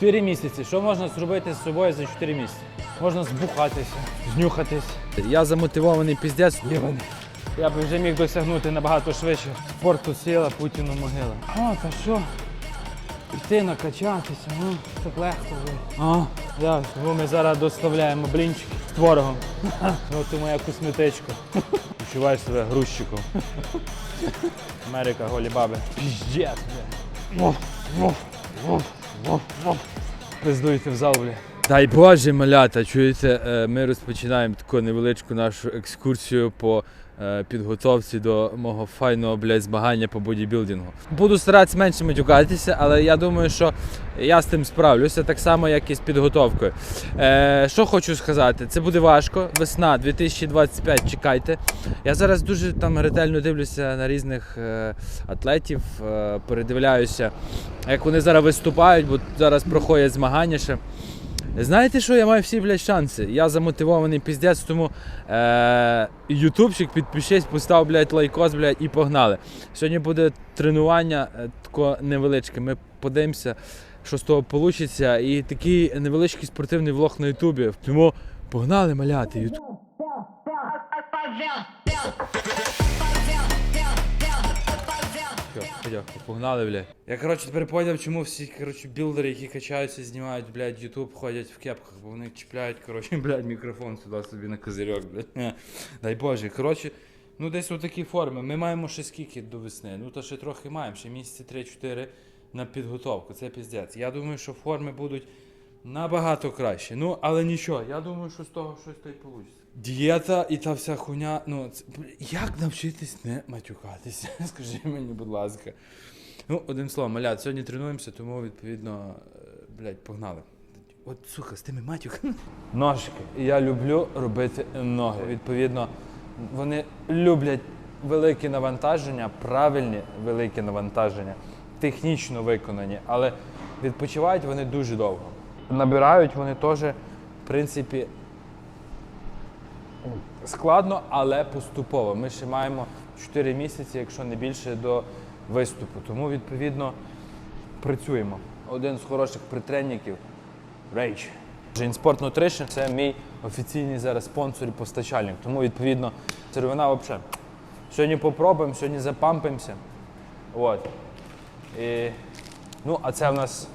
4 місяці. Що можна зробити з собою за 4 місяці? Можна збухатися, знюхатись. Я замотивований піздець. Єбаний. Я би вже міг досягнути набагато швидше. Спорту сила, Путіну могила. О, та що? Піти накачатися, ну, так легко. вже. А, я, тому ми зараз доставляємо блінчики з творогом. Ну, то моя косметичка. Відчуваєш себе грузчиком. Америка, голі баби. Піздець, бля. Пиздуйте в зал, бля. Дай Боже, малята, чуєте, е, ми розпочинаємо таку невеличку нашу екскурсію по підготовці до мого файного блядь, змагання по бодібілдингу. Буду старатися менше матюкатися, але я думаю, що я з тим справлюся, так само, як і з підготовкою. Е, що хочу сказати, це буде важко. Весна 2025, чекайте. Я зараз дуже там ретельно дивлюся на різних е, атлетів, е, передивляюся, як вони зараз виступають, бо зараз проходять змагання ще. Знаєте що, я маю всі блядь, шанси. Я замотивований піздець, тому е, ютубчик, підпишись, постав блядь, лайкос, блядь, і погнали. Сьогодні буде тренування е, тако невеличке. Ми подивимося, що з того вийде. І такий невеличкий спортивний влог на Ютубі. Тому погнали маляти. Ютуб. Все, подякую, погнали, блядь. Я коротше тепер поняв, чому всі коротше, білдери, які качаються, знімають, блядь, Ютуб, ходять в кепках, бо вони чіпляють, коротше, блядь, мікрофон сюди собі на козирьок, блядь. Дай Боже, коротше, ну десь отакі форми. Ми маємо ще скільки до весни. Ну то ще трохи маємо, ще місяці 3-4 на підготовку. Це піздець. Я думаю, що форми будуть набагато краще. Ну, але нічого, я думаю, що з того щось то й вийде. Дієта і та вся хуйня. Ну, це, як навчитись не матюкатися? Скажи мені, будь ласка. Ну, одним словом, малят, сьогодні тренуємося, тому відповідно, е, блядь, погнали. От, сука, з тими матюками. Ножки. Я люблю робити ноги. Відповідно, вони люблять великі навантаження, правильні великі навантаження, технічно виконані, але відпочивають вони дуже довго. Набирають вони теж, в принципі, складно, але поступово. Ми ще маємо 4 місяці, якщо не більше, до виступу. Тому, відповідно, працюємо. Один з хороших притренників Рейч. Sport Nutrition – це мій офіційний зараз спонсор і постачальник. Тому, відповідно, сировина взагалі. Сьогодні попробуємо, сьогодні запампимося. От. І, ну, а це в нас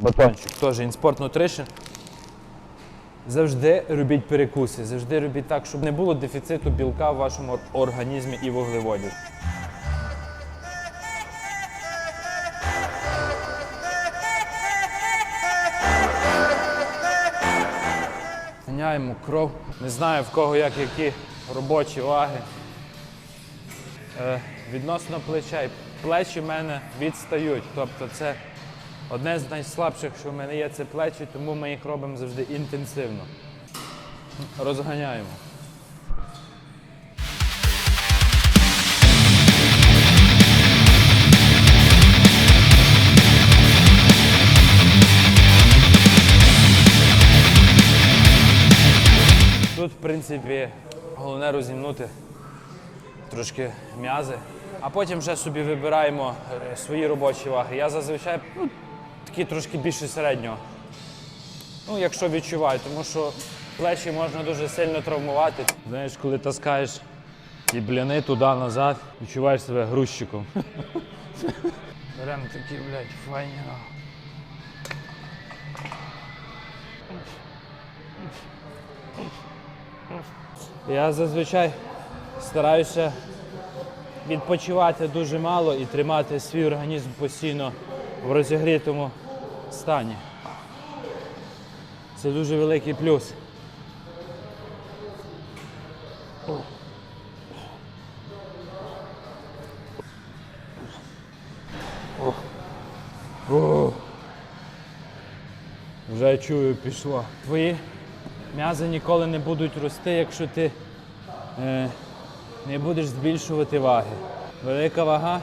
батончик. Теж Sport Nutrition. Завжди робіть перекуси, завжди робіть так, щоб не було дефіциту білка в вашому організмі і вуглеводів. Ганяємо кров. Не знаю в кого як які робочі ваги. Е, відносно плечей. Плечі в мене відстають. Тобто це одне з найслабших, що в мене є, це плечі, тому ми їх робимо завжди інтенсивно. Розганяємо. Тут, в принципі, головне розімнути трошки м'язи, а потім вже собі вибираємо е, свої робочі ваги. Я зазвичай ну, такі трошки більше середнього. Ну, якщо відчуваю, тому що плечі можна дуже сильно травмувати. Знаєш, коли таскаєш ті бляни туди-назад, відчуваєш себе грузчиком. Беремо такі, блядь, файні. Я зазвичай стараюся відпочивати дуже мало і тримати свій організм постійно в розігрітому стані. Це дуже великий плюс. О. Вже чую, пішло. Твої м'язи ніколи не будуть рости, якщо ти е, не будеш збільшувати ваги. Велика вага,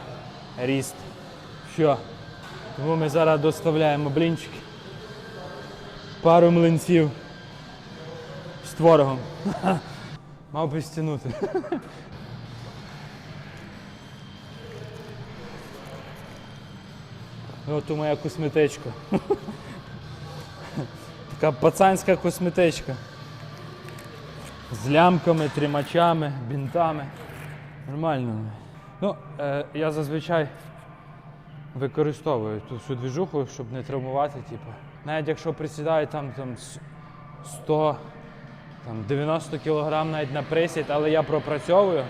ріст. Що? Тому ми зараз доставляємо блінчики. Пару млинців з творогом. Мав би стягнути. Ну, От у моя косметичка. Така пацанська косметичка. З лямками, тримачами, бінтами. Нормально. Ну, е, я зазвичай використовую ту всю двіжуху, щоб не травмувати, типу. Навіть якщо присідаю там, там 100, там 90 кг навіть на присід, але я пропрацьовую,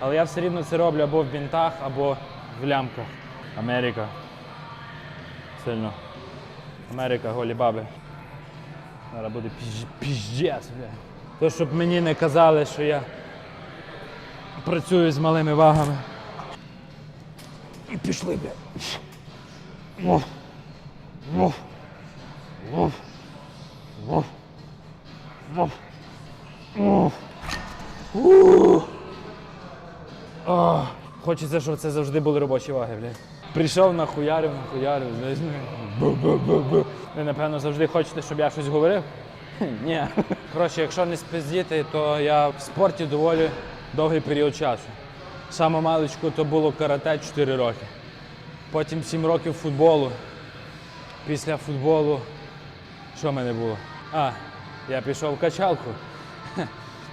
але я все рівно це роблю або в бінтах, або в лямках. Америка. Сильно. Америка, голі баби. Зараз буде піздець. То, щоб мені не казали, що я працюю з малими вагами. І пішли, бля. Вов. Вов. Вов. Вов. Вов. Вов. Хочеться, щоб це завжди були робочі ваги, блядь. Прийшов, нахуярив, нахуярив, знаєш, ну, бу-бу-бу-бу. Ви, напевно, завжди хочете, щоб я щось говорив? Ні. Коротше, якщо не спиздіти, то я в спорті доволі довгий період часу. Саме маличку то було карате 4 роки. Потім 7 років футболу. Після футболу, що в мене було? А, я пішов в качалку.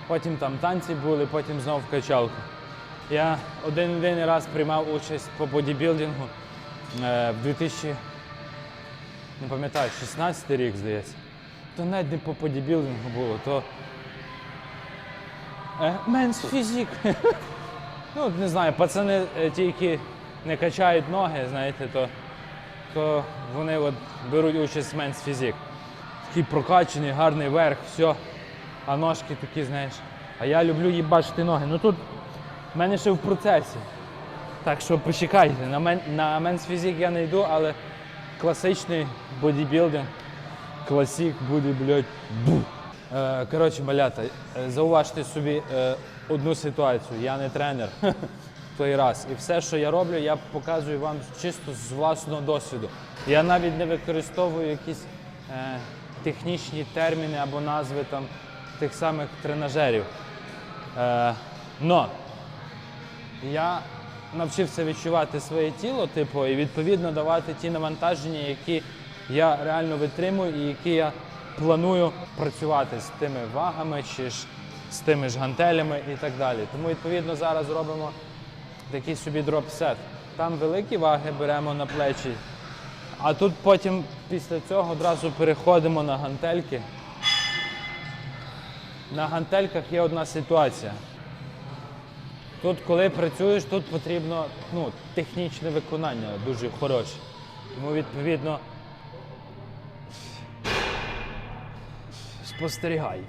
Потім там танці були, потім знову в качалку. Я один єдиний раз приймав участь по бодібілдингу е, в 2000, не пам'ятаю, 16 рік, здається. То навіть не по бодібілдингу було, то е, менс фізик. ну, не знаю, пацани е, ті, які не качають ноги, знаєте, то, то вони от беруть участь в менс фізик. Такий прокачаний, гарний верх, все. А ножки такі, знаєш. А я люблю їбачити ноги. Ну тут в мене ще в процесі. Так що почекайте, на, мен, на менс фізик я не йду, але класичний бодібілдинг, класік буде, блядь, бу. Е, коротше, малята, е, зауважте собі е, одну ситуацію. Я не тренер той раз. І все, що я роблю, я показую вам чисто з власного досвіду. Я навіть не використовую якісь е, технічні терміни або назви там тих самих тренажерів. Е, но я навчився відчувати своє тіло, типу, і відповідно давати ті навантаження, які я реально витримую і які я планую працювати з тими вагами чи ж з тими ж гантелями і так далі. Тому відповідно зараз робимо такий собі дроп-сет. Там великі ваги беремо на плечі, а тут потім після цього одразу переходимо на гантельки. На гантельках є одна ситуація. Тут, коли працюєш, тут потрібно ну, технічне виконання дуже хороше. Тому відповідно спостерігайте.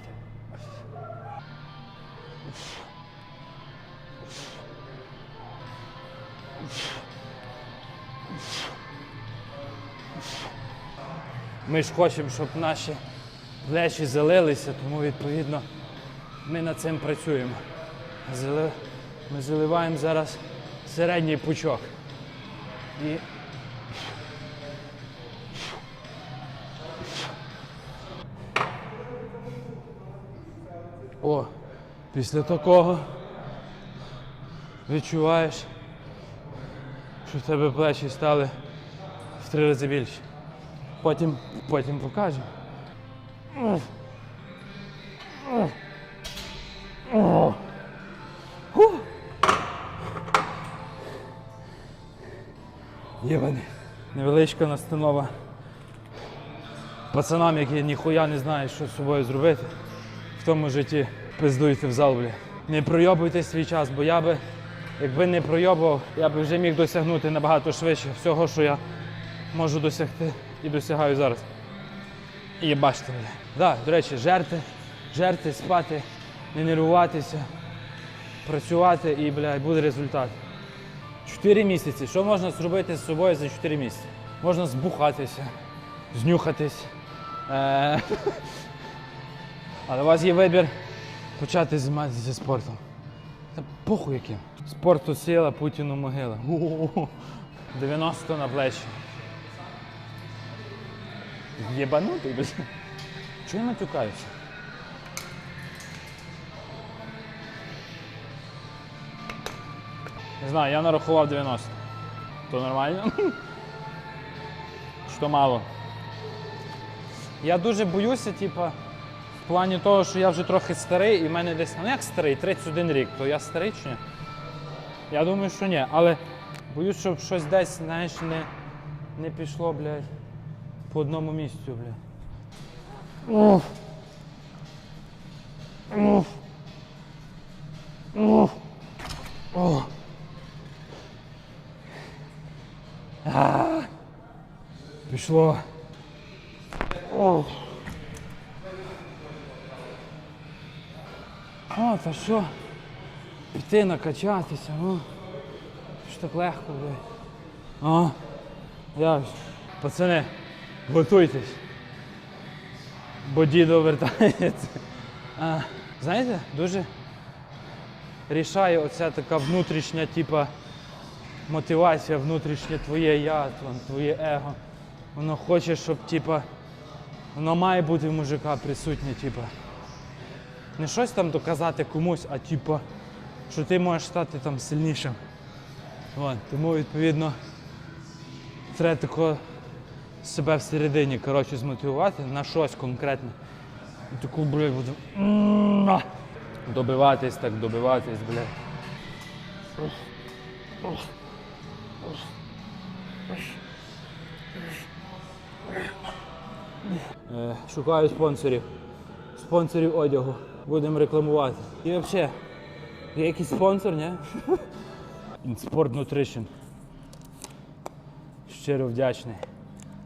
Ми ж хочемо, щоб наші плечі залилися, тому відповідно ми над цим працюємо. Ми заливаємо зараз середній пучок. І О, після такого відчуваєш, що в тебе плечі стали в три рази більше. Потім, потім покажу. Єване. Невеличка настанова пацанам, які ніхуя не знають, що з собою зробити в тому житті. Пиздуйте в зал, бля. Не пройобуйте свій час, бо я би, якби не пройобував, я би вже міг досягнути набагато швидше всього, що я можу досягти і досягаю зараз. І бачите, бля. Да, до речі, жерти, жерти, спати, не нервуватися, працювати і, бля, буде результат. Чотири місяці. Що можна зробити з собою за 4 місяці? Можна збухатися, знюхатись. Е- Але у вас є вибір почати займатися спортом. Та похуй яким. Спорту сила, Путіну могила. У-у-у. 90 на плечі. Єбанутий, блядь. Чого я матюкаюся? Не знаю, я нарахував 90. То нормально? Що мало? Я дуже боюся, типа, плані того, що я вже трохи старий, і в мене десь, ну як старий, 31 рік, то я старий чи ні? Я думаю, що ні, але боюсь, щоб щось десь, знаєш, не, не пішло, блядь, по одному місцю, блядь. Уф. Уф. Уф. А. Пішло. О. О, та що? Піти накачатися, ну. Що так легко, блядь. О, я ж. Пацани, готуйтесь. Бо дідо вертається. А, знаєте, дуже рішає оця така внутрішня, типа, мотивація, внутрішнє твоє я, твоє его. Воно хоче, щоб, типа, воно має бути в мужика присутнє, типа. Не щось там доказати комусь, а типа, що ти можеш стати там сильнішим. От, тому, відповідно, треба тако себе всередині коротше, змотивувати на щось конкретне. І таку, блядь, буду добиватись, так добиватись, блядь. Е, Шукаю спонсорів. Спонсорів одягу. Будемо рекламувати. І взагалі, є якийсь спонсор, ні? Sport Nutrition. Щиро вдячний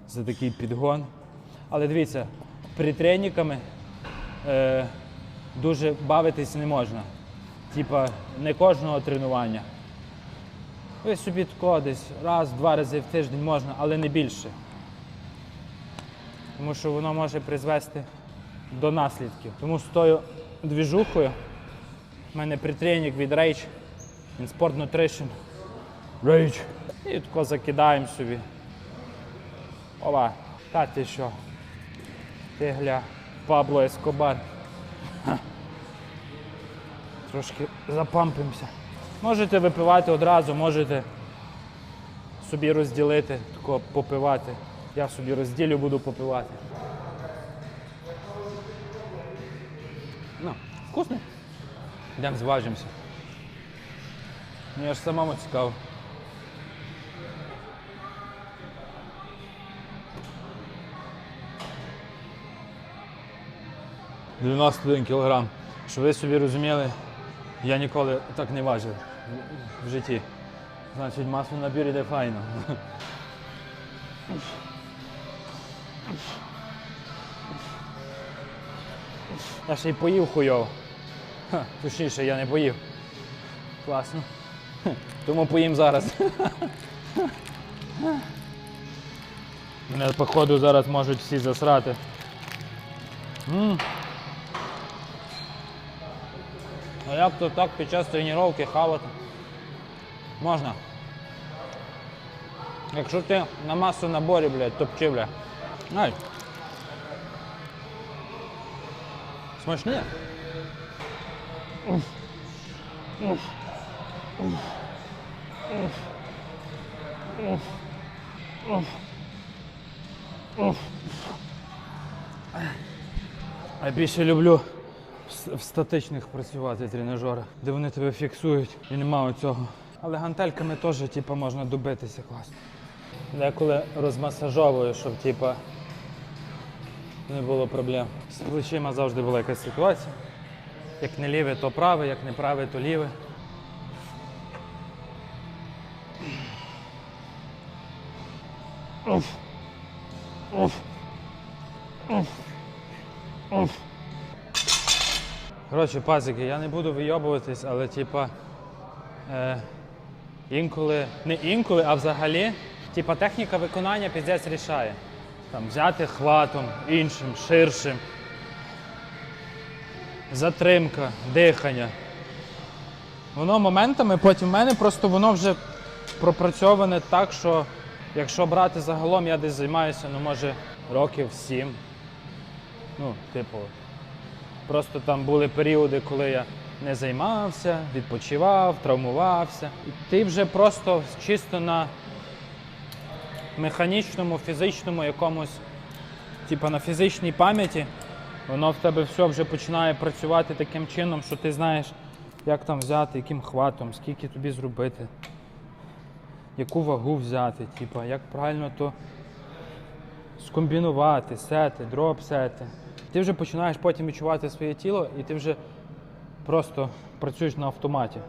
за такий підгон. Але дивіться, при треніками е, дуже бавитись не можна. Типа не кожного тренування. Ви собі тако десь раз-два рази в тиждень можна, але не більше. Тому що воно може призвести до наслідків. Тому з тою двіжухою в мене притренік від Rage, він Sport Nutrition. Rage. І тако закидаємо собі. Ова, та ти що? Ти гля, Пабло Ескобар. Ха. Трошки запампимося. Можете випивати одразу, можете собі розділити, тако попивати. Я собі розділю, буду попивати. Ну, вкусно. Йдемо зважимося. Мені аж самому цікаво. – 91 кілограм. Щоб ви собі розуміли, я ніколи так не важив в житті. Значить, масло набір іде файно. Я ще й поїв хуйово. Ха, Точніше, я не поїв. Класно. Тому поїм зараз. Мене, походу, зараз можуть всі засрати. М. А як то так під час тренування хавати? Можна. Якщо ти на масу наборі, блядь, топчи, бля. Ай. Смачні? А більше люблю в статичних працювати тренажерах, де вони тебе фіксують і немає цього. Але гантельками теж типу, можна добитися класно. Деколи розмасажовую, щоб типу, не було проблем. З плечима завжди була якась ситуація. Як не ліве, то праве, як не праве, то ліве. Уф. Уф. Уф. Уф. Коротше, пазики, я не буду вийобуватись, але типа е, інколи, не інколи, а взагалі, типа техніка виконання піздець рішає. Там взяти хватом, іншим, ширшим. Затримка, дихання. Воно моментами, потім в мене просто воно вже пропрацьоване так, що якщо брати загалом, я десь займаюся, ну може років сім. Ну, типу, Просто там були періоди, коли я не займався, відпочивав, травмувався. І ти вже просто чисто на механічному, фізичному якомусь типу, на фізичній пам'яті, воно в тебе все вже починає працювати таким чином, що ти знаєш, як там взяти, яким хватом, скільки тобі зробити, яку вагу взяти, типу, як правильно то скомбінувати, сети, дроп сети. Ти вже починаєш потім відчувати своє тіло і ти вже просто працюєш на автоматі.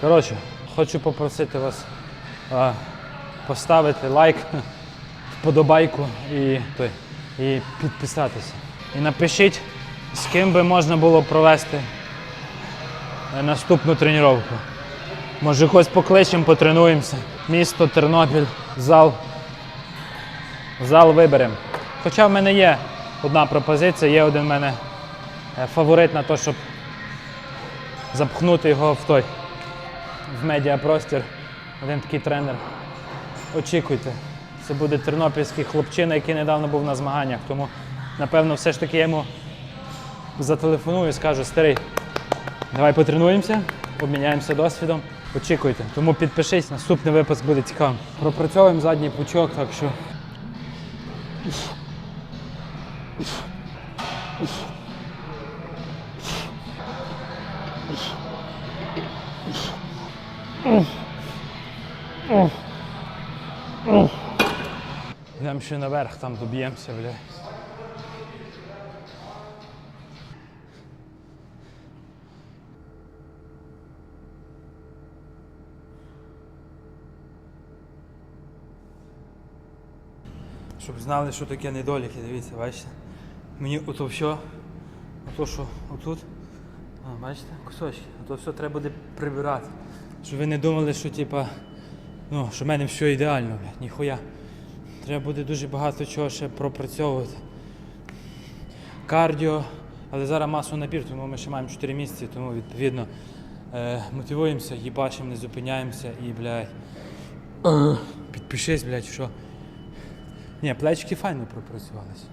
Коротше, хочу попросити вас а, поставити лайк, вподобайку і, і підписатися. І напишіть, з ким би можна було провести наступну тренування. Може, когось покличемо, потренуємося. Місто Тернопіль, зал. Зал виберемо. Хоча в мене є одна пропозиція, є один в мене е, фаворит на те, щоб запхнути його в той в медіапростір. Один такий тренер. Очікуйте. Це буде тернопільський хлопчина, який недавно був на змаганнях. Тому, напевно, все ж таки я йому зателефоную і скажу, старий, давай потренуємося, обміняємося досвідом. Очікуйте. Тому підпишись, наступний випуск буде цікавим. Пропрацьовуємо задній пучок, так що. Йдемо ще наверх, там доб'ємося, бля. Щоб знали, що таке недоліки, дивіться, бачите? Мені ото все, ото що отут, бачите, кусочки, ото все треба буде прибирати. Щоб ви не думали, що типа, ну, що в мене все ідеально, блядь, ніхуя. Треба буде дуже багато чого ще пропрацьовувати. Кардіо, але зараз масу набір, тому ми ще маємо 4 місяці, тому відповідно е, мотивуємося, їбачимо, не зупиняємося і, блядь, підпишись, блядь, що. Ні, плечки файно пропрацювалися.